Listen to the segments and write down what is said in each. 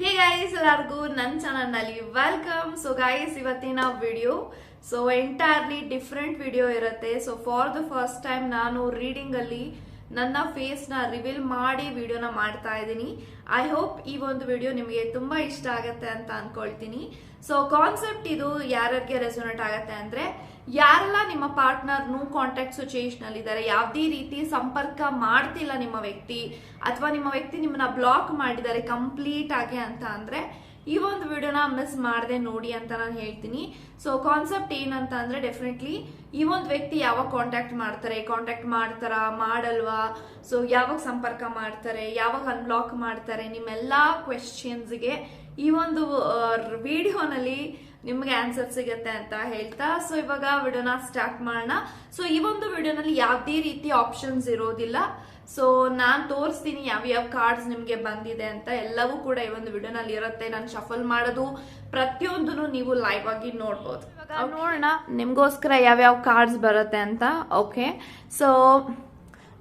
Hey guys ಎಲ್ಲರಿಗೂ ನನ್ನ ಚಾನಲ್ನಲ್ಲಿ ವೆಲ್ಕಮ್ ಸೊ ಗೈಸ್ ಇವತ್ತಿನ video so entirely different video ಇರುತ್ತೆ. So for the first time ನಾನು ರೀಡಿಂಗ್ ಅಲ್ಲಿ ನನ್ನ ಫೇಸ್ನ ರಿವೀಲ್ ಮಾಡಿ ವಿಡಿಯೋನ ಮಾಡ್ತಾ ಇದ್ದೀನಿ. ಐ ಹೋಪ್ ಈ ಒಂದು ವಿಡಿಯೋ ನಿಮಗೆ ತುಂಬಾ ಇಷ್ಟ ಆಗತ್ತೆ ಅಂತ ಅನ್ಕೊಳ್ತೀನಿ. ಸೊ ಕಾನ್ಸೆಪ್ಟ್ ಇದು ಯಾರ್ಯಾರಿಗೆ ರೆಸೊನೇಟ್ ಆಗತ್ತೆ ಅಂದ್ರೆ ಯಾರೆಲ್ಲ ನಿಮ್ಮ ಪಾರ್ಟ್ನರ್ ನೂ ಕಾಂಟ್ಯಾಕ್ಟ್ ಸಿಚುಯೇಷನ್ ಇದ್ದಾರೆ ಯಾವುದೇ ರೀತಿ ಸಂಪರ್ಕ ಮಾಡ್ತಿಲ್ಲ ನಿಮ್ಮ ವ್ಯಕ್ತಿ, ಅಥವಾ ನಿಮ್ಮ ವ್ಯಕ್ತಿ ನಿಮ್ಮನ್ನ ಬ್ಲಾಕ್ ಮಾಡಿದ್ದಾರೆ ಕಂಪ್ಲೀಟ್ ಆಗಿ ಅಂತ ಅಂದ್ರೆ, ಈ ಒಂದು ವಿಡಿಯೋನ ಮಿಸ್ ಮಾಡದೆ ನೋಡಿ ಅಂತ ನಾನು ಹೇಳ್ತೀನಿ. ಸೊ ಕಾನ್ಸೆಪ್ಟ್ ಏನಂತ ಅಂದ್ರೆ ಡೆಫಿನೆಟ್ಲಿ ಈ ಒಂದು ವ್ಯಕ್ತಿ ಯಾವಾಗ ಕಾಂಟ್ಯಾಕ್ಟ್ ಮಾಡ್ತಾರೆ ಕಾಂಟ್ಯಾಕ್ಟ್ ಮಾಡ್ತಾರ, ಮಾಡಲ್ವಾ? ಸೊ ಯಾವಾಗ ಸಂಪರ್ಕ ಮಾಡ್ತಾರೆ, ಯಾವಾಗ ಅನ್ಬ್ಲಾಕ್ ಮಾಡ್ತಾರೆ, ನಿಮ್ಮೆಲ್ಲಾ ಕ್ವೆಶನ್ಸ್ಗೆ ಈ ಒಂದು ವಿಡಿಯೋನಲ್ಲಿ ನಿಮ್ಗೆ ಆನ್ಸರ್ ಸಿಗುತ್ತೆ ಅಂತ ಹೇಳ್ತಾ ಸೊ ಇವಾಗ ವಿಡಿಯೋನ ಸ್ಟಾರ್ಟ್ ಮಾಡೋಣ. ಸೊ ಈ ಒಂದು ವಿಡಿಯೋನಲ್ಲಿ ಯಾವುದೇ ರೀತಿ ಆಪ್ಷನ್ಸ್ ಇರೋದಿಲ್ಲ. ಸೊ ನಾನು ತೋರಿಸ್ತೀನಿ ಯಾವ ಯಾವ ಕಾರ್ಡ್ಸ್ ನಿಮಗೆ ಬಂದಿದೆ ಅಂತ. ಎಲ್ಲವೂ ಕೂಡ ಈ ಒಂದು ವಿಡಿಯೋನಲ್ಲಿ ಇರುತ್ತೆ. ನಾನು ಶಫಲ್ ಮಾಡೋದು ಪ್ರತಿಯೊಂದನ್ನು ನೀವು ಲೈವ್ ಆಗಿ ನೋಡ್ಬೋದು. ನೋಡೋಣ ನಿಮಗೋಸ್ಕರ ಯಾವ್ಯಾವ ಕಾರ್ಡ್ಸ್ ಬರುತ್ತೆ ಅಂತ. Okay so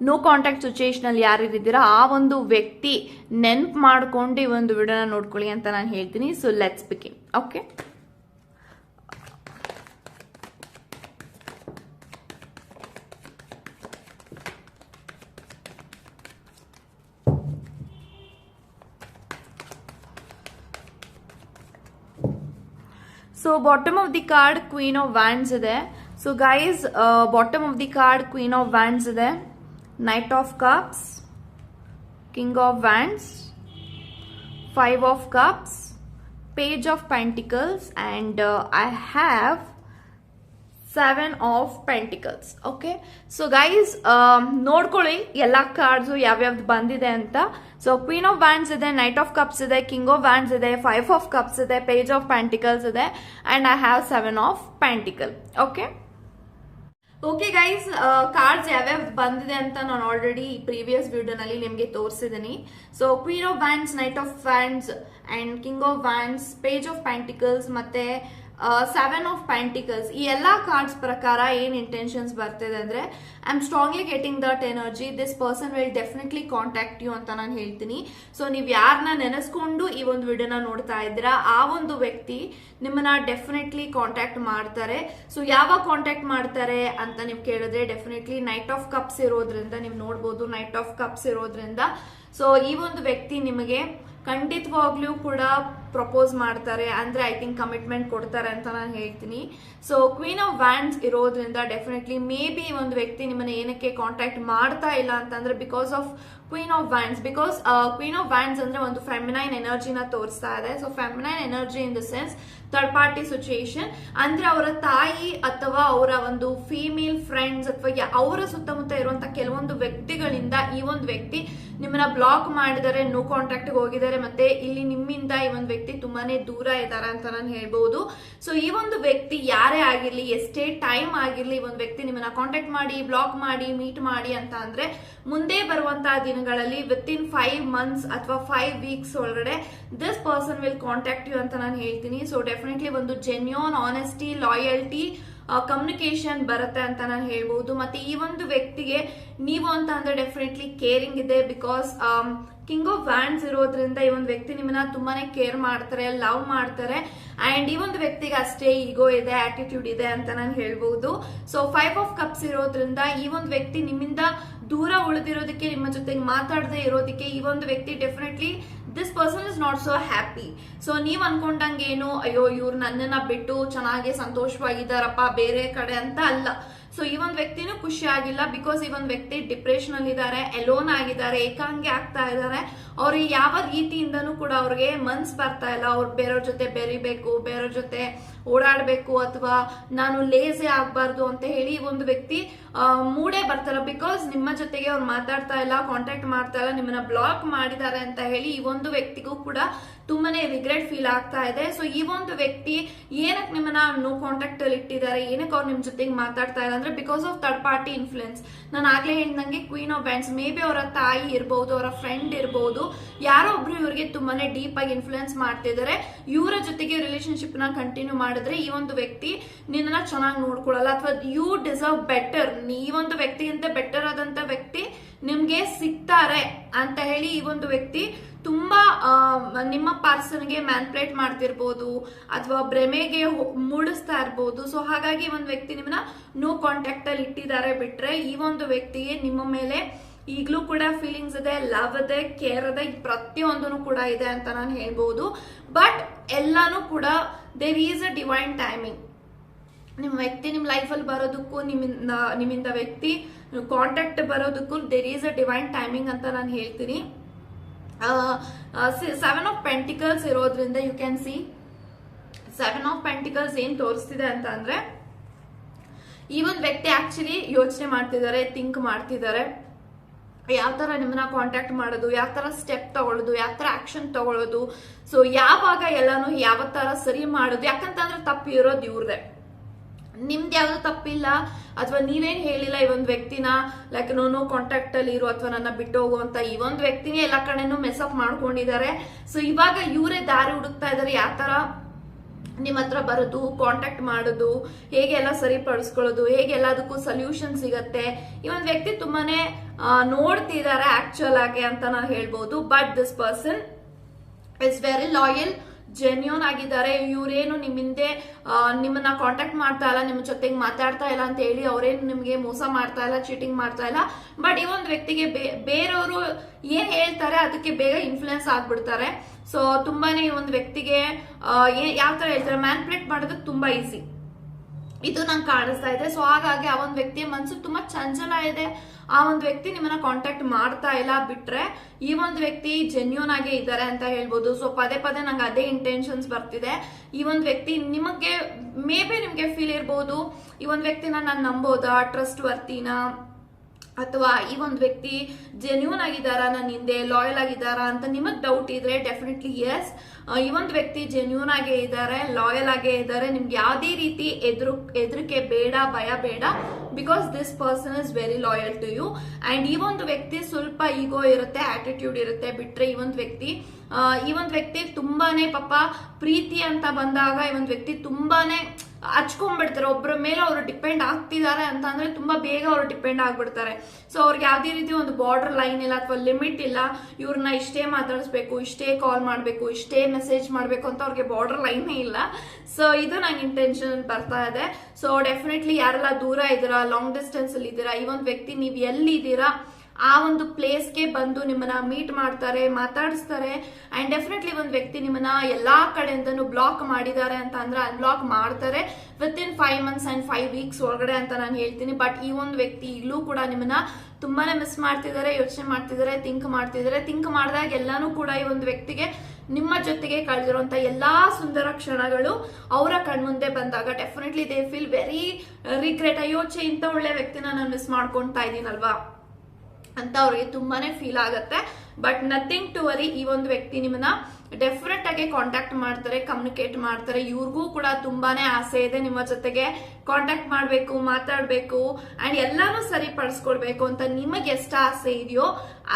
no contact situation ಅಲ್ಲಿ ಯಾರಿದ್ದೀರಾ ಆ ಒಂದು ವ್ಯಕ್ತಿ ನೆನ್ಪು ಮಾಡ್ಕೊಂಡು ಈ ಒಂದು ವಿಡಿಯೋನ ನೋಡ್ಕೊಳ್ಳಿ ಅಂತ ನಾನು ಹೇಳ್ತೀನಿ. So let's begin okay So bottom of the card, Queen of Wands is there. So guys, uh, bottom of the card, Queen of Wands is there. Knight of Cups, King of Wands, Five of Cups, Page of Pentacles and uh, I have seven of pentacles okay so guys ನೋಡ್ಕೊಳ್ಳಿ, ಎಲ್ಲ cards ಯಾವ್ಯಾವ್ದು ಬಂದಿದೆ ಅಂತ. So queen of wands ಇದೆ knight of cups ಇದೆ king of wands ಇದೆ five of cups ಇದೆ page of pentacles ಇದೆ and I have seven of pentacle okay okay guys cards ಯಾವ್ಯಾವ ಬಂದಿದೆ ಅಂತ ನಾನು ಆಲ್ರೆಡಿ ಪ್ರೀವಿಯಸ್ ವಿಡಿಯೋನಲ್ಲಿ ನಿಮಗೆ ತೋರಿಸಿದ್ದೀನಿ so queen of wands knight of wands and king of wands page of pentacles ಮತ್ತೆ ಸೆವೆನ್ ಆಫ್ ಪ್ಯಾಂಟಿಕಲ್ಸ್ ಈ ಎಲ್ಲ ಕಾರ್ಡ್ಸ್ ಪ್ರಕಾರ ಏನ್ ಇಂಟೆನ್ಷನ್ಸ್ ಬರ್ತಿದೆ ಅಂದ್ರೆ I am strongly getting that energy this person will definitely contact you ಅಂತ ನಾನು ಹೇಳ್ತೀನಿ. ಸೊ ನೀವು ಯಾರನ್ನ ನೆನೆಸ್ಕೊಂಡು ಈ ಒಂದು ವಿಡಿಯೋನ ನೋಡ್ತಾ ಇದ್ದೀರಾ, ಆ ಒಂದು ವ್ಯಕ್ತಿ ನಿಮ್ಮನ್ನ ಡೆಫಿನೆಟ್ಲಿ ಕಾಂಟ್ಯಾಕ್ಟ್ ಮಾಡ್ತಾರೆ. ಸೊ ಯಾವಾಗ ಕಾಂಟ್ಯಾಕ್ಟ್ ಮಾಡ್ತಾರೆ ಅಂತ ನೀವು ಕೇಳಿದ್ರೆ ಡೆಫಿನೆಟ್ಲಿ ನೈಟ್ ಆಫ್ ಕಪ್ಸ್ ಇರೋದ್ರಿಂದ, ನೀವು ನೋಡ್ಬೋದು ನೈಟ್ ಆಫ್ ಕಪ್ಸ್ ಇರೋದ್ರಿಂದ. ಸೊ ಈ ಒಂದು ವ್ಯಕ್ತಿ ನಿಮಗೆ ಖಂಡಿತವಾಗ್ಲೂ ಕೂಡ ಪ್ರಪೋಸ್ ಮಾಡ್ತಾರೆ, ಅಂದ್ರೆ ಐ ಥಿಂಕ್ ಕಮಿಟ್ಮೆಂಟ್ ಕೊಡ್ತಾರೆ ಅಂತ ನಾನು ಹೇಳ್ತೀನಿ. ಸೊ ಕ್ವೀನ್ ಆಫ್ ವ್ಯಾಂಡ್ಸ್ ಇರೋದ್ರಿಂದ ಡೆಫಿನೆಟ್ಲಿ ಮೇ ಬಿ ಒಂದು ವ್ಯಕ್ತಿ ನಿಮ್ಮನ್ನ ಏನಕ್ಕೆ ಕಾಂಟ್ಯಾಕ್ಟ್ ಮಾಡ್ತಾ ಇಲ್ಲ ಅಂತಂದ್ರೆ because of queen of wands because queen of wands ಅಂದ್ರೆ ಒಂದು ಫೆಮಿನೈನ್ ಎನರ್ಜಿನ ತೋರಿಸ್ತಾ ಇದೆ. So feminine energy in the sense third party situation ಅಂದ್ರೆ ಅವರ ತಾಯಿ ಅಥವಾ ಅವರ ಒಂದು ಫೀಮೇಲ್ ಫ್ರೆಂಡ್ಸ್ ಅಥವಾ ಅವರ ಸುತ್ತಮುತ್ತ ಇರುವಂತ ಕೆಲವೊಂದು ವ್ಯಕ್ತಿಗಳಿಂದ ಈ ಒಂದು ವ್ಯಕ್ತಿ ನಿಮ್ಮನ್ನ ಬ್ಲಾಕ್ ಮಾಡಿದರೆ ನೋ ಕಾಂಟ್ಯಾಕ್ಟ್ ಹೋಗಿದ್ದಾರೆ, ಮತ್ತೆ ಇಲ್ಲಿ ನಿಮ್ಮಿಂದ ಈ ಒಂದು ವ್ಯಕ್ತಿ ತುಂಬಾನೇ ದೂರ ಇದ್ದಾರೆ ಅಂತ ನಾನು ಹೇಳ್ಬಹುದು ಸೊ ಈ ಒಂದು ವ್ಯಕ್ತಿ ಯಾರೇ ಆಗಿರ್ಲಿ, ಎಷ್ಟೇ ಟೈಮ್ ಆಗಿರ್ಲಿ, ಈ ಒಂದು ವ್ಯಕ್ತಿ ನಿಮ್ಮನ್ನ ಕಾಂಟ್ಯಾಕ್ಟ್ ಮಾಡಿ ಬ್ಲಾಕ್ ಮಾಡಿ ಮೀಟ್ ಮಾಡಿ ಅಂತ ಅಂದ್ರೆ ಮುಂದೆ ಬರುವಂತಹ ದಿನಗಳಲ್ಲಿ ವಿತ್ ಇನ್ ಫೈವ್ ಮಂತ್ಸ್ ಅಥವಾ ಫೈವ್ ವೀಕ್ಸ್ ಒಳಗಡೆ this person will contact you ಅಂತ ನಾನು ಹೇಳ್ತೀನಿ. ಸೊ ಡೆಫಿನೆಟ್ಲಿ ಒಂದು ಜೆನ್ಯೂನ್ ಆನೆಸ್ಟಿ ಲಾಯಲ್ಟಿ ಕಮ್ಯುನಿಕೇಶನ್ ಬರುತ್ತೆ ಅಂತ ನಾನು ಹೇಳ್ಬಹುದು ಮತ್ತೆ ಈ ಒಂದು ವ್ಯಕ್ತಿಗೆ ನೀವು ಅಂತ ಅಂದ್ರೆ ಡೆಫಿನೆಟ್ಲಿ ಕೇರಿಂಗ್ ಇದೆ ಬಿಕಾಸ್ ಕಿಂಗ್ ಆಫ್ ವ್ಯಾಂಡ್ಸ್ ಇರೋದ್ರಿಂದ ಈ ಒಂದು ವ್ಯಕ್ತಿ ನಿಮ್ಮನ್ನ ತುಂಬಾನೇ ಕೇರ್ ಮಾಡ್ತಾರೆ, ಲವ್ ಮಾಡ್ತಾರೆ. ಅಂಡ್ ಈ ಒಂದು ವ್ಯಕ್ತಿಗೆ ಅಷ್ಟೇ ಈಗೋ ಇದೆ ಆಟಿಟ್ಯೂಡ್ ಇದೆ ಅಂತ ನಾನು ಹೇಳ್ಬಹುದು ಸೊ ಫೈವ್ ಆಫ್ ಕಪ್ಸ್ ಇರೋದ್ರಿಂದ ಈ ಒಂದು ವ್ಯಕ್ತಿ ನಿಮ್ಮಿಂದ ದೂರ ಉಳಿದಿರೋದಕ್ಕೆ, ನಿಮ್ಮ ಜೊತೆಗೆ ಮಾತಾಡದೆ ಇರೋದಕ್ಕೆ ಈ ಒಂದು ವ್ಯಕ್ತಿ definitely this person is not so happy so ನೀವ್ ಅನ್ಕೊಂಡಂಗೇನು ಅಯ್ಯೋ, ಇವ್ರು ನನ್ನನ್ನ ಬಿಟ್ಟು ಚೆನ್ನಾಗಿ ಸಂತೋಷವಾಗಿದ್ದಾರಪ್ಪ, ಬೇರೆ ಕಡೆ ಅಂತ ಅಲ್ಲ. ಸೊ ಈ ಒಂದು ವ್ಯಕ್ತಿನೂ ಖುಷಿ ಆಗಿಲ್ಲ ಬಿಕಾಸ್ ಈ ಒಂದು ವ್ಯಕ್ತಿ ಡಿಪ್ರೆಷನ್ ಅಲ್ಲಿ ಇದ್ದಾರೆ ಎಲೋನ್ ಆಗಿದ್ದಾರೆ, ಏಕಾಂಗಿ ಆಗ್ತಾ ಇದ್ದಾರೆ. ಅವ್ರಿಗೆ ಯಾವ ರೀತಿಯಿಂದನೂ ಕೂಡ ಅವ್ರಿಗೆ ಮನ್ಸ್ ಬರ್ತಾ ಇಲ್ಲ. ಅವ್ರು ಬೇರೆಯವ್ರ ಜೊತೆ ಬೆರಿಬೇಕು, ಬೇರೆಯವ್ರ ಜೊತೆ ಓಡಾಡಬೇಕು ಅಥವಾ ನಾನು ಲೇಜಿ ಆಗಬಾರ್ದು ಅಂತ ಹೇಳಿ ಒಂದು ವ್ಯಕ್ತಿ ಮೂಡೇ ಬರ್ತಾರ ಬಿಕಾಸ್ ನಿಮ್ಮ ಜೊತೆಗೆ ಅವ್ರು ಮಾತಾಡ್ತಾ ಇಲ್ಲ ಕಾಂಟ್ಯಾಕ್ಟ್ ಮಾಡ್ತಾ ಇಲ್ಲ, ನಿಮ್ಮನ್ನ ಬ್ಲಾಕ್ ಮಾಡಿದ್ದಾರೆ ಅಂತ ಹೇಳಿ ಈ ಒಂದು ವ್ಯಕ್ತಿಗೂ ಕೂಡ ತುಂಬಾನೇ ರಿಗ್ರೆಟ್ ಫೀಲ್ ಆಗ್ತಾ ಇದೆ. ಸೊ ಈ ಒಂದು ವ್ಯಕ್ತಿ ಏನಕ್ಕೆ ನಿಮ್ಮನ್ನ ನೋ ಕಾಂಟ್ಯಾಕ್ಟ್ ಅಲ್ಲಿ ಇಟ್ಟಿದ್ದಾರೆ, ಏನಕ್ಕೆ ಅವ್ರು ನಿಮ್ ಜೊತೆಗೆ ಮಾತಾಡ್ತಾ ಇಲ್ಲ ಅಂದ್ರೆ because of third party influence ನಾನು ಆಗ್ಲೇ ಹೇಳಿದಂಗೆ queen of wands may be ಅವರ ತಾಯಿ ಇರ್ಬೋದು, ಅವರ ಫ್ರೆಂಡ್ ಇರ್ಬೋದು, ಯಾರೋ ಒಬ್ರು ಇವ್ರಿಗೆ ತುಂಬಾನೇ ಡೀಪ್ ಆಗಿ ಇನ್ಫ್ಲುಯೆನ್ಸ್ ಮಾಡ್ತಿದ್ದಾರೆ. ಇವರ ಜೊತೆಗೆ ರಿಲೇಶನ್ಶಿಪ್ನ ಕಂಟಿನ್ಯೂ ಮಾಡಿದ್ರೆ ಈ ಒಂದು ವ್ಯಕ್ತಿ ನಿನ್ನ ಚೆನ್ನಾಗಿ ನೋಡ್ಕೊಳ್ಳಲ್ಲ ಅಥವಾ ಯು ಡಿಸರ್ವ್ ಬೆಟರ್ ಈ ಒಂದು ವ್ಯಕ್ತಿಗಿಂತ ಬೆಟರ್ ಆದಂತ ವ್ಯಕ್ತಿ ನಿಮ್ಗೆ ಸಿಗ್ತಾರೆ ಅಂತ ಹೇಳಿ ಈ ಒಂದು ವ್ಯಕ್ತಿ ತುಂಬಾ ನಿಮ್ಮ ನಿಮ್ಮ ಪರ್ಸನ್ಗೆ ಮ್ಯಾನ್ಪ್ಲೇಟ್ ಮಾಡ್ತಿರ್ಬೋದು ಅಥವಾ ಭ್ರಮೆಗೆ ಮೂಡಿಸ್ತಾ ಇರ್ಬೋದು. ಸೊ ಹಾಗಾಗಿ ಒಂದು ವ್ಯಕ್ತಿ ನಿಮ್ಮನ್ನ ನೋ ಕಾಂಟ್ಯಾಕ್ಟ್ ಅಲ್ಲಿ ಇಟ್ಟಿದ್ದಾರೆ ಬಿಟ್ರೆ ಈ ಒಂದು ವ್ಯಕ್ತಿಗೆ ನಿಮ್ಮ ಮೇಲೆ ಈಗಲೂ ಕೂಡ ಫೀಲಿಂಗ್ಸ್ ಇದೆ ಲವ್ ಇದೆ ಕೇರ್ ಇದೆ ಪ್ರತಿಯೊಂದೂ ಕೂಡ ಇದೆ ಅಂತ ನಾನು ಹೇಳ್ಬೋದು. ಬಟ್ ಎಲ್ಲಾನು ಕೂಡ there is a divine timing ನಿಮ್ಮ ವ್ಯಕ್ತಿ ನಿಮ್ಮ ಲೈಫಲ್ಲಿ ಬರೋದಕ್ಕೂ, ನಿಮ್ಮಿಂದ ನಿಮ್ಮಿಂದ ವ್ಯಕ್ತಿ contact ಬರೋದಕ್ಕೂ there is a divine timing ಅಂತ ನಾನು ಹೇಳ್ತೀನಿ. ಸೆವೆನ್ ಆಫ್ ಪೆಂಟಿಕಲ್ಸ್ ಇರೋದ್ರಿಂದ you can see seven of pentacles ಏನ್ ತೋರಿಸ್ತಿದೆ ಅಂತ ಅಂದ್ರೆ ಈ ಒಂದು ವ್ಯಕ್ತಿ ಆಕ್ಚುಲಿ ಯೋಚನೆ ಮಾಡ್ತಿದ್ದಾರೆ ಥಿಂಕ್ ಮಾಡ್ತಿದ್ದಾರೆ. ಯಾವ ಥರ ನಿಮ್ಮನ್ನ ಕಾಂಟ್ಯಾಕ್ಟ್ ಮಾಡೋದು, ಯಾವ ಥರ ಸ್ಟೆಪ್ ತಗೊಳ್ಳೋದು ಯಾವ ಥರ ಆಕ್ಷನ್ ತಗೊಳ್ಳೋದು ಸೊ ಯಾವಾಗ ಎಲ್ಲಾನು ಯಾವ ಥರ ಸರಿ ಮಾಡೋದು, ಯಾಕಂತಂದ್ರೆ ತಪ್ಪು ಇರೋದು ಇವ್ರದೇ. ನಿಮ್ದು ಯಾವ್ದು ತಪ್ಪಿಲ್ಲ, ಅಥವಾ ನೀವೇನ್ ಹೇಳಿಲ್ಲ ಈ ಒಂದು ವ್ಯಕ್ತಿನ ಲೈಕ್ ನೋ ಕಾಂಟ್ಯಾಕ್ಟ್ ಅಲ್ಲಿ ಇರು ಅಥವಾ ನನ್ನ ಬಿಟ್ಟು ಹೋಗುವಂತ ಈ ಒಂದು ವ್ಯಕ್ತಿನೇ ಎಲ್ಲ ಕಡೆನೂ ಮೆಸಪ್ ಮಾಡ್ಕೊಂಡಿದ್ದಾರೆ ಸೊ ಇವಾಗ ಇವರೇ ದಾರಿ ಹುಡುಕ್ತಾ ಇದಾರೆ ಯಾವ ತರ ನಿಮ್ಮ ಹತ್ರ ಬರೋದು ಕಾಂಟ್ಯಾಕ್ಟ್ ಮಾಡೋದು, ಹೇಗೆ ಎಲ್ಲ ಸರಿಪಡಿಸ್ಕೊಳ್ಳೋದು, ಹೇಗೆ ಎಲ್ಲದಕ್ಕೂ ಸೊಲ್ಯೂಷನ್ ಸಿಗತ್ತೆ. ಈ ಒಂದು ವ್ಯಕ್ತಿ ತುಂಬಾನೇ ನೋಡ್ತಿದ್ದಾರೆ ಆಕ್ಚುಯಲ್ ಆಗಿ ಅಂತ ನಾನು ಹೇಳ್ಬೋದು. But this person it's very loyal genuine ಆಗಿದ್ದಾರೆ. ಇವರೇನು ನಿಮ್ಮಿಂದೆ ಹಿಂದೆ ನಿಮ್ಮನ್ನ ಕಾಂಟ್ಯಾಕ್ಟ್ ಮಾಡ್ತಾ ಇಲ್ಲ, ನಿಮ್ಮ ಜೊತೆಗೆ ಮಾತಾಡ್ತಾ ಇಲ್ಲ ಅಂತ ಹೇಳಿ ಅವರೇನು ನಿಮಗೆ ಮೋಸ ಮಾಡ್ತಾ ಇಲ್ಲ ಚೀಟಿಂಗ್ ಮಾಡ್ತಾ ಇಲ್ಲ. ಬಟ್ ಈ ಒಂದು ವ್ಯಕ್ತಿಗೆ ಬೇರೆಯವರು ಏನ್ ಹೇಳ್ತಾರೆ ಅದಕ್ಕೆ ಬೇಗ ಇನ್ಫ್ಲುಯೆನ್ಸ್ ಆಗ್ಬಿಡ್ತಾರೆ. ಸೊ ತುಂಬಾನೇ ಈ ಒಂದು ವ್ಯಕ್ತಿಗೆ ಯಾವ ತರ ಹೇಳ್ತಾರೆ? ಮ್ಯಾನ್ಪ್ಲೇಟ್ ಮಾಡೋದು ತುಂಬಾ ಈಸಿ ಇದು ನಂಗೆ ಕಾಣಿಸ್ತಾ ಇದೆ. ಸೊ ಹಾಗಾಗಿ ಆ ಒಂದು ವ್ಯಕ್ತಿಯ ಮನಸ್ಸು ತುಂಬಾ ಚಂಚಲ ಇದೆ. ಆ ಒಂದು ವ್ಯಕ್ತಿ ನಿಮ್ಮನ್ನ ಕಾಂಟ್ಯಾಕ್ಟ್ ಮಾಡ್ತಾ ಇಲ್ಲ ಬಿಟ್ರೆ ಈ ಒಂದು ವ್ಯಕ್ತಿ ಜೆನ್ಯೂನ್ ಆಗಿ ಇದ್ದಾರೆ ಅಂತ ಹೇಳ್ಬೋದು. ಸೊ ಪದೇ ಪದೇ ನಂಗೆ ಅದೇ ಇಂಟೆನ್ಷನ್ಸ್ ಬರ್ತಿದೆ. ಈ ಒಂದು ವ್ಯಕ್ತಿ ನಿಮಗೆ ಮೇ ಬಿ ನಿಮ್ಗೆ ಫೀಲ್ ಇರ್ಬೋದು. ಈ ಒಂದು ವ್ಯಕ್ತಿನ ನಾನು ನಂಬೋದಾ? ಟ್ರಸ್ಟ್ ವರ್ತಿನ ಅಥವಾ ಈ ಒಂದು ವ್ಯಕ್ತಿ ಜೆನ್ಯೂನ್ ಆಗಿದ್ದಾರಾ, ನನ್ನ ಹಿಂದೆ ಲಾಯಲ್ ಆಗಿದ್ದಾರಾ ಅಂತ ನಿಮಗೆ ಡೌಟ್ ಇದ್ರೆ ಡೆಫಿನೆಟ್ಲಿ ಎಸ್ ಈ ಒಂದು ವ್ಯಕ್ತಿ ಜೆನ್ಯೂನ್ ಆಗೇ ಇದ್ದಾರೆ ಲಾಯಲ್ ಆಗೇ ಇದ್ದಾರೆ, ನಿಮ್ಗೆ ಯಾವುದೇ ರೀತಿ ಎದುರು, ಎದುರಿಕೆ ಬೇಡ, ಭಯ ಬೇಡ because this person is very loyal to you and ಈ ಒಂದು ವ್ಯಕ್ತಿ ಸ್ವಲ್ಪ ಈಗೋ ಇರುತ್ತೆ ಆಟಿಟ್ಯೂಡ್ ಇರುತ್ತೆ, ಬಿಟ್ರೆ ಈ ಒಂದು ವ್ಯಕ್ತಿ ಈ ಒಂದು ವ್ಯಕ್ತಿ ತುಂಬಾನೇ ಪಾಪ ಪ್ರೀತಿ ಅಂತ ಬಂದಾಗ, ಈ ಒಂದು ವ್ಯಕ್ತಿ ತುಂಬಾನೇ ಹಚ್ಕೊಂಡ್ಬಿಡ್ತಾರೆ. ಒಬ್ಬರ ಮೇಲೆ ಅವರು ಡಿಪೆಂಡ್ ಆಗ್ತಿದ್ದಾರೆ ಅಂತ ಅಂದ್ರೆ ತುಂಬಾ ಬೇಗ ಅವರು ಡಿಪೆಂಡ್ ಆಗ್ಬಿಡ್ತಾರೆ. ಸೊ ಅವ್ರಿಗೆ ಯಾವುದೇ ರೀತಿ ಒಂದು ಬಾರ್ಡರ್ ಲೈನ್ ಇಲ್ಲ ಅಥವಾ ಲಿಮಿಟ್ ಇಲ್ಲ, ಇವ್ರನ್ನ ಇಷ್ಟೇ ಮಾತಾಡಿಸ್ಬೇಕು, ಇಷ್ಟೇ ಕಾಲ್ ಮಾಡಬೇಕು, ಇಷ್ಟೇ ಮೆಸೇಜ್ ಮಾಡಬೇಕು ಅಂತ ಅವ್ರಿಗೆ ಬಾರ್ಡರ್ ಲೈನೇ ಇಲ್ಲ. ಸೊ ಇದು ನಂಗೆ ಇಂಟೆನ್ಷನ್ ಬರ್ತಾ ಇದೆ. ಸೊ ಡೆಫಿನೆಟ್ಲಿ ಯಾರೆಲ್ಲ ದೂರ ಇದ್ದೀರಾ ಲಾಂಗ್ ಡಿಸ್ಟೆನ್ಸ್ ಅಲ್ಲಿ ಇದ್ದೀರಾ, ಈ ಒಂದು ವ್ಯಕ್ತಿ ನೀವು ಎಲ್ಲಿದ್ದೀರಾ ಆ ಒಂದು ಪ್ಲೇಸ್ಗೆ ಬಂದು ನಿಮ್ಮನ್ನ ಮೀಟ್ ಮಾಡ್ತಾರೆ, ಮಾತಾಡಿಸ್ತಾರೆ. ಅಂಡ್ ಡೆಫಿನೆಟ್ಲಿ ಒಂದು ವ್ಯಕ್ತಿ ನಿಮ್ಮನ್ನ ಎಲ್ಲಾ ಕಡೆಯಿಂದನೂ ಬ್ಲಾಕ್ ಮಾಡಿದ್ದಾರೆ ಅಂತ ಅಂದ್ರೆ ಅನ್ಬ್ಲಾಕ್ ಮಾಡ್ತಾರೆ within five months and five weeks ಒಳಗಡೆ ಅಂತ ನಾನು ಹೇಳ್ತೀನಿ. ಬಟ್ ಈ ಒಂದು ವ್ಯಕ್ತಿ ಈಗಲೂ ಕೂಡ ನಿಮ್ಮನ್ನ ತುಂಬಾನೇ ಮಿಸ್ ಮಾಡ್ತಿದ್ದಾರೆ, ಯೋಚನೆ ಮಾಡ್ತಿದ್ದಾರೆ ಥಿಂಕ್ ಮಾಡ್ತಿದ್ದಾರೆ. ಥಿಂಕ್ ಮಾಡಿದಾಗ ಎಲ್ಲಾನು ಕೂಡ ಈ ಒಂದು ವ್ಯಕ್ತಿಗೆ ನಿಮ್ಮ ಜೊತೆಗೆ ಕಳೆದಿರುವಂತ ಎಲ್ಲಾ ಸುಂದರ ಕ್ಷಣಗಳು ಅವರ ಕಣ್ಮುಂದೆ ಬಂದಾಗ definitely they feel very regret ಅಯ್ಯೋ ಇಂಥ ಒಳ್ಳೆ ವ್ಯಕ್ತಿನ ನಾನು ಮಿಸ್ ಮಾಡ್ಕೊತಾ ಇದ್ದೀನಲ್ವಾ ಅಂತ ಅವ್ರಿಗೆ ತುಂಬಾನೇ ಫೀಲ್ ಆಗುತ್ತೆ. ಬಟ್ ನಥಿಂಗ್ ಟು ವರಿ ಈ ಒಂದು ವ್ಯಕ್ತಿ ನಿಮ್ಮನ್ನ ಡೆಫಿನೆಟ್ ಆಗಿ ಕಾಂಟ್ಯಾಕ್ಟ್ ಮಾಡ್ತಾರೆ ಕಮ್ಯುನಿಕೇಟ್ ಮಾಡ್ತಾರೆ. ಇವ್ರಿಗೂ ಕೂಡ ತುಂಬಾನೇ ಆಸೆ ಇದೆ ನಿಮ್ಮ ಜೊತೆಗೆ ಕಾಂಟ್ಯಾಕ್ಟ್ ಮಾಡಬೇಕು, ಮಾತಾಡಬೇಕು ಅಂಡ್ ಎಲ್ಲಾನು ಸರಿಪಡಿಸ್ಕೊಳ್ಬೇಕು ಅಂತ ನಿಮಗೆ ಎಷ್ಟು ಆಸೆ ಇದೆಯೋ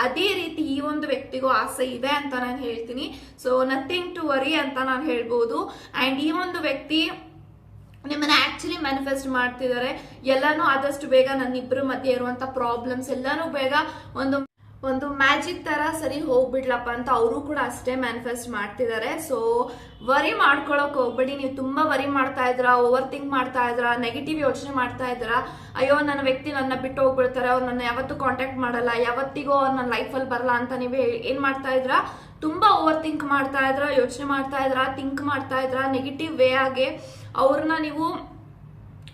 ಅದೇ ರೀತಿ ಈ ಒಂದು ವ್ಯಕ್ತಿಗೂ ಆಸೆ ಇದೆ ಅಂತ ನಾನು ಹೇಳ್ತೀನಿ. ಸೊ ನಥಿಂಗ್ ಟು ವರಿ ಅಂತ ನಾನು ಹೇಳ್ಬೋದು. ಅಂಡ್ ಈ ಒಂದು ವ್ಯಕ್ತಿ ನಿಮ್ಮನ್ನ ಆಕ್ಚುಲಿ ಮ್ಯಾನಿಫೆಸ್ಟ್ ಮಾಡ್ತಿದ್ದಾರೆ. ಎಲ್ಲಾನು ಆದಷ್ಟು ಬೇಗ ನನ್ನ ಇಬ್ಬರ ಮಧ್ಯೆ ಇರುವಂತ ಪ್ರಾಬ್ಲಮ್ಸ್ ಎಲ್ಲಾನು ಬೇಗ ಒಂದು ಒಂದು ಮ್ಯಾಜಿಕ್ ತರ ಸರಿ ಹೋಗ್ಬಿಡ್ಲಪ್ಪ ಅಂತ ಅವರು ಕೂಡ ಅಷ್ಟೇ ಮ್ಯಾನಿಫೆಸ್ಟ್ ಮಾಡ್ತಿದ್ದಾರೆ ಸೊ ವರಿ ಮಾಡ್ಕೊಳಕ್ ಹೋಗ್ಬೇಡಿ. ನೀವು ತುಂಬಾ ವರಿ ಮಾಡ್ತಾ ಇದ್ರ ಓವರ್ ಥಿಂಕ್ ಮಾಡ್ತಾ ಇದ್ರ ನೆಗೆಟಿವ್ ಯೋಚನೆ ಮಾಡ್ತಾ ಇದ್ರ ಅಯ್ಯೋ, ನನ್ನ ವ್ಯಕ್ತಿ ನನ್ನ ಬಿಟ್ಟು ಹೋಗ್ಬಿಡ್ತಾರೆ. ಅವ್ರು ನನ್ನ ಯಾವತ್ತೂ ಕಾಂಟ್ಯಾಕ್ಟ್ ಮಾಡಲ್ಲ. ಯಾವತ್ತಿಗೂ ಅವ್ರು ನನ್ನ ಲೈಫಲ್ಲಿ ಬರಲ್ಲ ಅಂತ ನೀವು ಏನ್ ಮಾಡ್ತಾ ಇದ್ರ ತುಂಬಾ ಓವರ್ ಥಿಂಕ್ ಮಾಡ್ತಾ ಇದ್ರ ಯೋಚನೆ ಮಾಡ್ತಾ ಇದ್ರ ಥಿಂಕ್ ಮಾಡ್ತಾ ಇದ್ರ ನೆಗೆಟಿವ್ ವೇ ಆಗಿ ಅವ್ರನ್ನ ನೀವು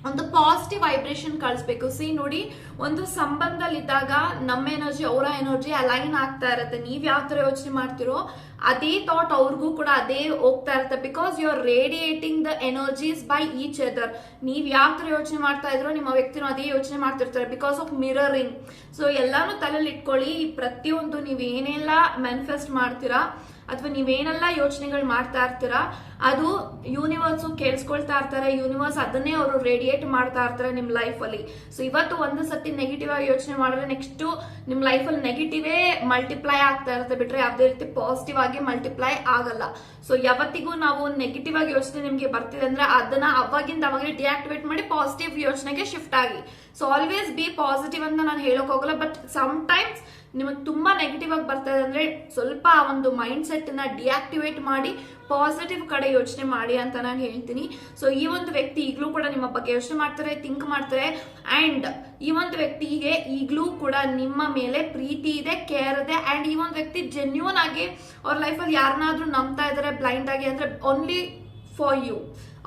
ಒಂದು ಪಾಸಿಟಿವ್ ವೈಬ್ರೇಷನ್ ಕಳಿಸ್ಬೇಕು. ಸಿ ನೋಡಿ, ಒಂದು ಸಂಬಂಧದಲ್ಲಿದ್ದಾಗ ನಮ್ಮ ಎನರ್ಜಿ ಅವರ ಎನರ್ಜಿ ಅಲೈನ್ ಆಗ್ತಾ ಇರುತ್ತೆ. ನೀವು ಯಾವ ಥರ ಯೋಚನೆ ಮಾಡ್ತಿರೋ, ಅದೇ ಥಾಟ್ ಅವ್ರಿಗೂ ಕೂಡ ಅದೇ ಹೋಗ್ತಾ ಇರುತ್ತೆ. Because you are radiating the energies by each other ನೀವು ಯಾವ ಥರ ಯೋಚನೆ ಮಾಡ್ತಾ ಇದ್ರೋ, ನಿಮ್ಮ ವ್ಯಕ್ತಿನೂ ಅದೇ ಯೋಚನೆ ಮಾಡ್ತಿರ್ತಾರೆ. ಬಿಕಾಸ್ ಆಫ್ ಮಿರರಿಂಗ್ ಸೊ ಎಲ್ಲಾನು ತಲೆಯಲ್ಲಿ ಇಟ್ಕೊಳ್ಳಿ, ಪ್ರತಿಯೊಂದು ನೀವ್ ಏನೆಲ್ಲ ಮ್ಯಾನಿಫೆಸ್ಟ್ ಮಾಡ್ತೀರಾ, ಅಥವಾ ನೀವೇನೆಲ್ಲ ಯೋಚನೆಗಳು ಮಾಡ್ತಾ ಇರ್ತೀರಾ ಅದು ಯೂನಿವರ್ಸ್ ಕೇಳಿಸ್ಕೊಳ್ತಾ ಇರ್ತಾರೆ ಯೂನಿವರ್ಸ್ ಅದನ್ನೇ ಅವರು ರೇಡಿಯೇಟ್ ಮಾಡ್ತಾ ಇರ್ತಾರೆ ನಿಮ್ ಲೈಫ್ ಅಲ್ಲಿ. ಸೊ ಇವತ್ತು ಒಂದು ಸತಿ ನೆಗೆಟಿವ್ ಆಗಿ ಯೋಚನೆ ಮಾಡಿದ್ರೆ ನೆಕ್ಸ್ಟ್ ನಿಮ್ ಲೈಫ್ ಅಲ್ಲಿ ನೆಗೆಟಿವೇ ಮಲ್ಟಿಪ್ಲೈ ಆಗ್ತಾ ಇರುತ್ತೆ ಬಿಟ್ರೆ ಯಾವುದೇ ರೀತಿ ಪಾಸಿಟಿವ್ ಆಗಿ ಮಲ್ಟಿಪ್ಲೈ ಆಗಲ್ಲ. ಸೊ ಯಾವತ್ತಿಗೂ ನಾವು ನೆಗೆಟಿವ್ ಆಗಿ ಯೋಚನೆ ನಿಮ್ಗೆ ಬರ್ತಿದೆ ಅಂದ್ರೆ ಅದನ್ನ ಅವಾಗಿಂದ ಅವಾಗಲೇ ಡಿಆಕ್ಟಿವೇಟ್ ಮಾಡಿ ಪಾಸಿಟಿವ್ ಯೋಚನೆಗೆ ಶಿಫ್ಟ್ ಆಗಿ. ಸೊ ಆಲ್ವೇಸ್ ಬಿ ಪಾಸಿಟಿವ್ ಅಂತ ನಾನು ಹೇಳಕ್ ಹೋಗಲ್ಲ ಬಟ್ ಸಮ್ ಟೈಮ್ಸ್ ನಿಮಗೆ ತುಂಬಾ ನೆಗೆಟಿವ್ ಆಗಿ ಬರ್ತಾ ಇದೆ ಅಂದ್ರೆ ಸ್ವಲ್ಪ ಆ ಒಂದು ಮೈಂಡ್ ಸೆಟ್ನ ಡಿಆಕ್ಟಿವೇಟ್ ಮಾಡಿ ಪಾಸಿಟಿವ್ ಕಡೆ ಯೋಚನೆ ಮಾಡಿ ಅಂತ ನಾನು ಹೇಳ್ತೀನಿ. ಸೊ ಈ ಒಂದು ವ್ಯಕ್ತಿ ಈಗಲೂ ಕೂಡ ನಿಮ್ಮ ಬಗ್ಗೆ ಯೋಚನೆ ಮಾಡ್ತಾರೆ ಥಿಂಕ್ ಮಾಡ್ತಾರೆ ಅಂಡ್ ಈ ಒಂದು ವ್ಯಕ್ತಿಗೆ ಈಗಲೂ ಕೂಡ ನಿಮ್ಮ ಮೇಲೆ ಪ್ರೀತಿ ಇದೆ ಕೇರ್ ಇದೆ ಅಂಡ್ ಈ ಒಂದು ವ್ಯಕ್ತಿ ಜೆನ್ಯೂನ್ ಆಗಿ ಅವ್ರ ಲೈಫಲ್ಲಿ ಯಾರನ್ನಾದ್ರೂ ನಂಬ್ತಾ ಇದ್ದಾರೆ ಬ್ಲೈಂಡ್ ಆಗಿ, ಅಂದರೆ ಓನ್ಲಿ ಫಾರ್ ಯು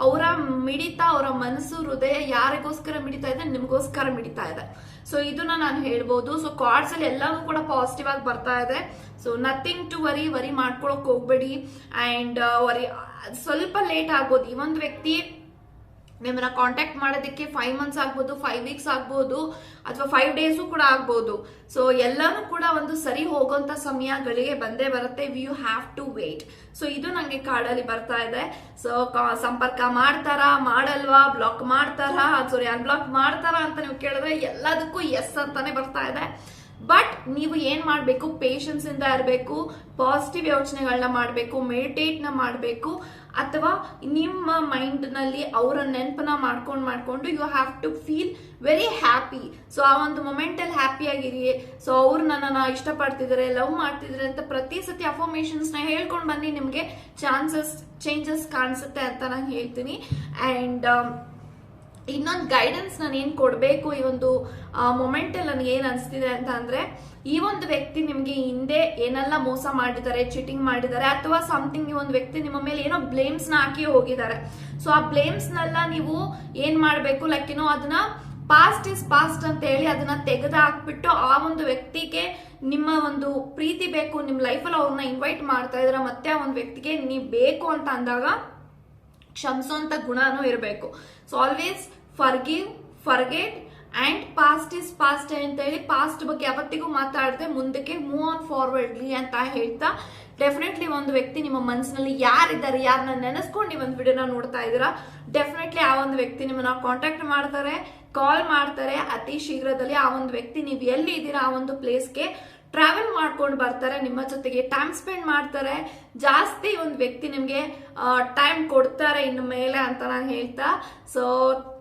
ಅವರ ಮಿಡಿತ, ಅವರ ಮನಸ್ಸು, ಹೃದಯ ಯಾರಿಗೋಸ್ಕರ ಮಿಡಿತಾ ಇದೆ, ನಿಮಗೋಸ್ಕರ ಮಿಡಿತಾ ಇದೆ. ಸೊ ಇದನ್ನ ನಾನು ಹೇಳ್ಬೋದು. ಸೊ ಕಾರ್ಡ್ಸ್ ಅಲ್ಲಿ ಎಲ್ಲವೂ ಕೂಡ ಪಾಸಿಟಿವ್ ಆಗಿ ಬರ್ತಾ ಇದೆ. So nothing to worry worry ಮಾಡ್ಕೊಳಕ್ ಹೋಗ್ಬೇಡಿ. ಅಂಡ್ ವರಿ ಸ್ವಲ್ಪ ಲೇಟ್ ಆಗ್ಬೋದು. ಈ ಒಂದು ವ್ಯಕ್ತಿ ನಿಮ್ಮನ್ನ ಕಾಂಟ್ಯಾಕ್ಟ್ ಮಾಡೋದಕ್ಕೆ ಫೈವ್ ಮಂತ್ಸ್ ಆಗ್ಬೋದು ಫೈವ್ ವೀಕ್ಸ್ ಆಗ್ಬೋದು, ಅಥವಾ ಫೈವ್ ಡೇಸು ಕೂಡ ಆಗ್ಬೋದು. ಸೊ ಎಲ್ಲಾನು ಕೂಡ ಒಂದು ಸರಿ ಹೋಗೋಂತ ಸಮಯಗಳಿಗೆ ಬಂದೇ ಬರುತ್ತೆ. You have to wait so ಇದು ನಂಗೆ ಕಾರ್ಡಲ್ಲಿ ಬರ್ತಾ ಇದೆ. ಸೊ ಸಂಪರ್ಕ ಮಾಡ್ತಾರಾ, ಮಾಡಲ್ವಾ ಬ್ಲಾಕ್ ಮಾಡ್ತಾರಾ ಸಾರಿ ಅನ್ಬ್ಲಾಕ್ ಮಾಡ್ತಾರಾ ಅಂತ ನೀವು ಕೇಳಿದ್ರೆ ಎಲ್ಲದಕ್ಕೂ ಎಸ್ ಅಂತಾನೆ ಬರ್ತಾ ಇದೆ. ಬಟ್ ನೀವು ಏನ್ ಮಾಡಬೇಕು? ಪೇಷನ್ಸ್ ಇಂದ ಇರಬೇಕು ಪಾಸಿಟಿವ್ ಯೋಚನೆಗಳನ್ನ ಮಾಡಬೇಕು ಮೆಡಿಟೇಟ್ನ ಮಾಡಬೇಕು, ಅಥವಾ ನಿಮ್ಮ ಮೈಂಡ್ನಲ್ಲಿ ಅವರ ನೆನಪನ್ನ ಮಾಡ್ಕೊಂಡು ಮಾಡ್ಕೊಂಡು you have to feel very happy so ಆ ಒಂದು ಮೊಮೆಂಟ್ ಅಲ್ಲಿ ಹ್ಯಾಪಿ ಆಗಿರಿ. ಸೊ ಅವ್ರು ನನ್ನನ್ನ ಇಷ್ಟಪಡ್ತಿದ್ದಾರೆ ಲವ್ ಮಾಡ್ತಿದ್ದಾರೆ ಅಂತ ಪ್ರತಿ ಸತಿ ಅಫರ್ಮೇಶನ್ಸ್ನ ಹೇಳ್ಕೊಂಡು ಬನ್ನಿ, ನಿಮ್ಗೆ ಚಾನ್ಸಸ್ ಚೇಂಜಸ್ ಕಾಣಿಸುತ್ತೆ ಅಂತ ನಾನು ಹೇಳ್ತೀನಿ. ಅಂಡ್ ಇನ್ನೊಂದು ಗೈಡೆನ್ಸ್ ನಾನು ಏನು ಕೊಡಬೇಕು ಈ ಒಂದು ಮೊಮೆಂಟ್ ಅಲ್ಲಿ ನನಗೆ ಏನು ಅನಿಸ್ತಿದೆ ಅಂತ ಅಂದ್ರೆ, ಈ ಒಂದು ವ್ಯಕ್ತಿ ನಿಮಗೆ ಹಿಂದೆ ಏನೆಲ್ಲ ಮೋಸ ಮಾಡಿದ್ದಾರೆ ಚೀಟಿಂಗ್ ಮಾಡಿದ್ದಾರೆ, ಅಥವಾ ಸಮಥಿಂಗ್ ಈ ಒಂದು ವ್ಯಕ್ತಿ ನಿಮ್ಮ ಮೇಲೆ ಏನೋ ಬ್ಲೇಮ್ಸ್ನ ಹಾಕಿ ಹೋಗಿದ್ದಾರೆ. ಸೊ ಆ ಬ್ಲೇಮ್ಸ್ ನೆಲ್ಲ ನೀವು ಏನು ಮಾಡಬೇಕು? ಲೈಕ್ ಏನೋ ಅದನ್ನ ಪಾಸ್ಟ್ ಇಸ್ ಪಾಸ್ಟ್ ಅಂತ ಹೇಳಿ ಅದನ್ನ ತೆಗೆದು ಹಾಕ್ಬಿಟ್ಟು ಆ ಒಂದು ವ್ಯಕ್ತಿಗೆ ನಿಮ್ಮ ಒಂದು ಪ್ರೀತಿ ಬೇಕು ನಿಮ್ಮ ಲೈಫಲ್ಲಿ ಅವ್ರನ್ನ ಇನ್ವೈಟ್ ಮಾಡ್ತಾ ಇದ್ರ ಮತ್ತೆ ಆ ಒಂದು ವ್ಯಕ್ತಿಗೆ ನೀವು ಬೇಕು ಅಂತ ಅಂದಾಗ ಕ್ಷಮಿಸುವಂತ ಗುಣನೂ ಇರಬೇಕು. So always forgive forget and past is past ಅಂತ ಹೇಳಿ ಪಾಸ್ಟ್ ಬಗ್ಗೆ ಯಾವತ್ತಿಗೂ ಮಾತಾಡದೆ ಮುಂದಕ್ಕೆ ಮೂವ್ ಆನ್ ಫಾರ್ವರ್ಡ್ಲಿ ಅಂತ ಹೇಳ್ತಾ ಡೆಫಿನೆಟ್ಲಿ ಒಂದು ವ್ಯಕ್ತಿ ನಿಮ್ಮ ಮನಸ್ಸಿನಲ್ಲಿ ಯಾರಿದ್ದಾರೆ ಯಾರನ್ನ ನೆನೆಸ್ಕೊಂಡು ನೀವು ಒಂದು ವಿಡಿಯೋನ ನೋಡ್ತಾ ಇದ್ದೀರಾ? ಡೆಫಿನೆಟ್ಲಿ ಆ ಒಂದು ವ್ಯಕ್ತಿ ನಿಮ್ಮನ್ನ ಕಾಂಟ್ಯಾಕ್ಟ್ ಮಾಡ್ತಾರೆ ಕಾಲ್ ಮಾಡ್ತಾರೆ, ಅತಿ ಶೀಘ್ರದಲ್ಲಿ ಆ ಒಂದು ವ್ಯಕ್ತಿ ನೀವು ಎಲ್ಲಿ ಇದ್ದೀರಾ ಆ ಒಂದು ಪ್ಲೇಸ್ಗೆ ಟ್ರಾವೆಲ್ ಮಾಡ್ಕೊಂಡು ಬರ್ತಾರೆ, ನಿಮ್ಮ ಜೊತೆಗೆ ಟೈಮ್ ಸ್ಪೆಂಡ್ ಮಾಡ್ತಾರೆ. ಜಾಸ್ತಿ ಒಂದು ವ್ಯಕ್ತಿ ನಿಮಗೆ ಟೈಮ್ ಕೊಡ್ತಾರೆ ಇನ್ನು ಮೇಲೆ ಅಂತ ನಾನು ಹೇಳ್ತಾ. So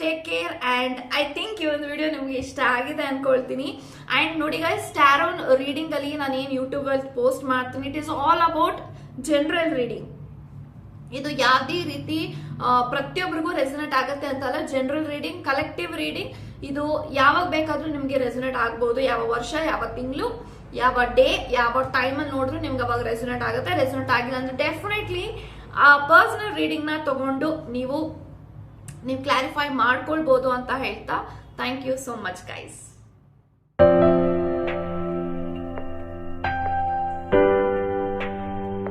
take care and I think ಈ ಒಂದು ವಿಡಿಯೋ ನಿಮಗೆ ಇಷ್ಟ ಆಗಿದೆ ಅಂದ್ಕೊಳ್ತೀನಿ ಆ್ಯಂಡ್ ನೋಡಿ ಗೈಸ್ ಸ್ಟಾರೋನ್ ರೀಡಿಂಗಲ್ಲಿ ನಾನು ಏನು ಯೂಟ್ಯೂಬಲ್ಲಿ ಪೋಸ್ಟ್ ಮಾಡ್ತೀನಿ. It is all about general reading ಇದು ಯಾವುದೇ ರೀತಿ ಪ್ರತಿಯೊಬ್ಬರಿಗೂ ರೆಸನೇಟ್ ಆಗುತ್ತೆ ಅಂತಲ್ಲ ಜನರಲ್ ರೀಡಿಂಗ್ ಕಲೆಕ್ಟಿವ್ ರೀಡಿಂಗ್ ಇದು ಯಾವಾಗ ಬೇಕಾದರೂ ನಿಮಗೆ ರೆಸನೇಟ್ ಆಗ್ಬೋದು. ಯಾವ ವರ್ಷ, ಯಾವ ತಿಂಗಳು. ಯಾವ ಡೇ ಯಾವ ಟೈಮಲ್ಲಿ ನೋಡಿದ್ರು ನಿಮ್ಗೆ ಅವಾಗ ರೆಸೋನೆಟ್ ಆಗುತ್ತೆ. ರೆಸೋನೆಟ್ ಆಗಿಲ್ಲ ಅಂದ್ರೆ ಡೆಫಿನೆಟ್ಲಿ ಆ ಪರ್ಸನಲ್ ರೀಡಿಂಗ್ನ ತಗೊಂಡು ನೀವು ನೀವು ಕ್ಲಾರಿಫೈ ಮಾಡ್ಕೊಳ್ಬೋದು ಅಂತ ಹೇಳ್ತಾ. Thank you so much guys